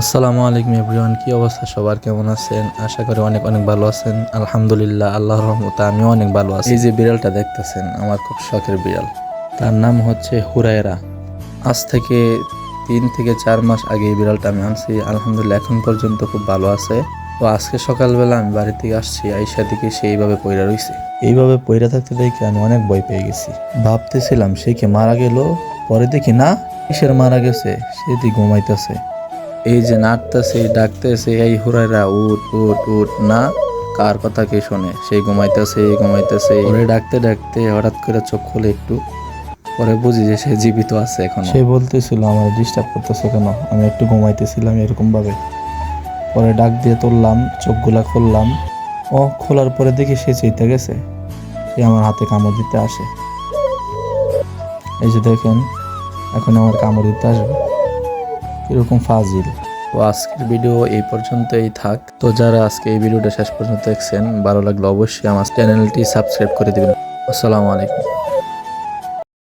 আসসালামু আলাইকুম এভরিওয়ান, কি অবস্থা? সবার কেমন আছেন? আশা করি অনেক অনেক ভালো আছেন। আলহামদুলিল্লাহ আল্লাহ রহমতে আমিও অনেক ভালো আছি। এই যে বিড়ালটা দেখতেছেন, আমার খুব শখের বিড়াল। তার নাম হচ্ছে হুরায়রা। আজ থেকে তিন থেকে চার মাস আগে এই বিড়ালটা আমি আনছি। আলহামদুলিল্লাহ, এখন পর্যন্ত খুব ভালো আছে। তো আজকে সকালবেলা আমি বাড়ি থেকে আসছি, আইসা দিকে সেইভাবে পইরা রইছে। এইভাবে পইরা থাকতে দেখে আমি অনেক ভয় পেয়ে গেছি। ভাবতেছিলাম, সে কি মারা গেল? পরে দেখি না, কিসের মারা গেছে? সে ঘুমাইতেছে? এই যে নাচতেছে, ডাকতেছে, এই হুরাইরা উঠ উঠ উঠ না? কার কথা কে শোনে? সেই ঘুমাইতেছে ঘুমাইতেছে। ওরে ডাকতে ডাকতে হঠাৎ করে চোখ খুলে একটু, পরে বুঝি যে সে জীবিত আছে এখন। সে বলতেছিল, আমার ডিস্টার্ব করতেছে কেন? আমি একটু ঘুমাইতেছিলাম এরকম ভাবে পরে ডাক দিয়ে তুললাম, চোখগুলা খুললাম। ও খোলার পরে দেখি সে চেতে গেছে। সে আমার হাতে কামড় দিতে আসে। এই যে দেখেন, এখন আমার কামড় দিতে আসবে। কীরকম ফাজিল। তো আজকের ভিডিও এই পর্যন্তই থাক। তো যারা আজকে এই ভিডিওটা শেষ পর্যন্ত দেখছেন, ভালো লাগলে অবশ্যই আমার চ্যানেলটি সাবস্ক্রাইব করে দেবেন। আসসালামু আলাইকুম।